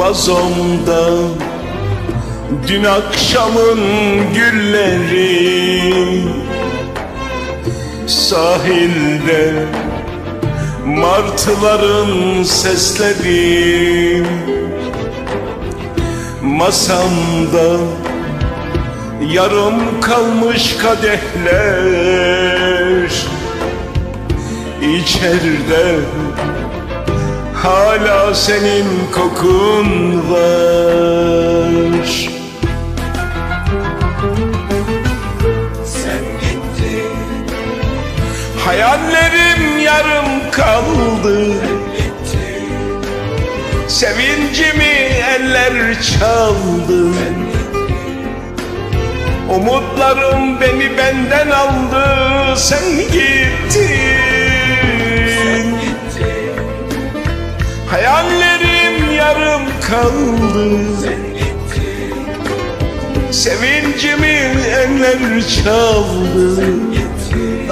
vazomda Dün akşamın gülleri Sahilde martıların sesleri Masamda. Yarım kalmış kadehler İçeride hala senin kokun var. Sen gittin. Hayallerim yarım kaldı. Sevincimi eller çaldı. Umutlarım beni benden aldı. Sen gittin kaldı. Sen gittin Sevincimi eller çaldı.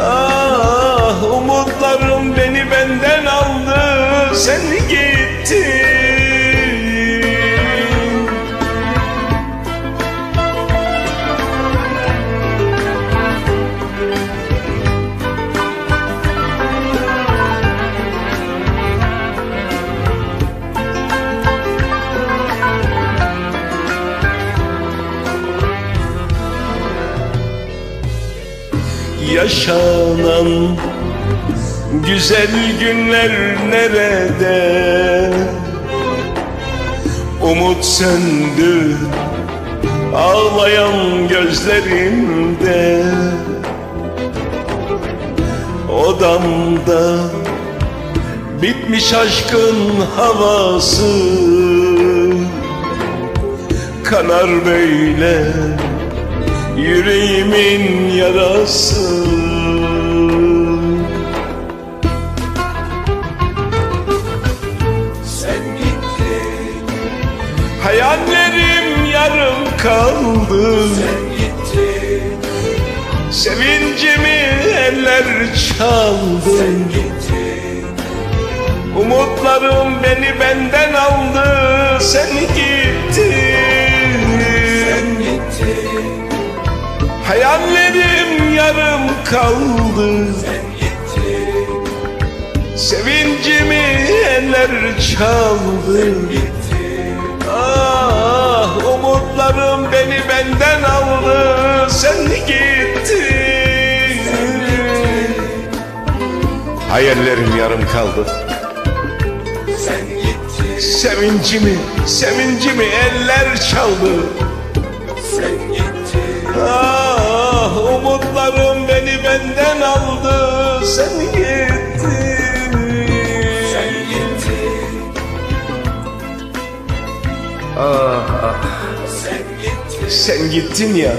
Ah Yaşanan güzel günler nerede? Umut söndü ağlayan gözlerimde. Odamda bitmiş aşkın havası. Kanar böyle yüreğimin yarası. Sen gittin. Hayallerim yarım kaldı. Sen gittin. Sevincimi eller çaldı. Gittin. Umutlarım beni benden aldı. Sen gittin Hayallerim yarım kaldı. Sen gittin Sevincimi eller çaldı. Gittin Ah umutlarım beni benden aldı. Sen gittin. Hayallerim yarım kaldı. Sen gittin Sevincimi, sevincimi eller çaldı. Sen gittin Ah umutlarım beni benden aldı. Sen gittin. Sen gittin Ah, ah Sen gittin. Sen gittin ya.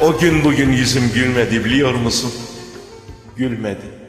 O gün bugün yüzüm gülmedi biliyor musun? Gülmedi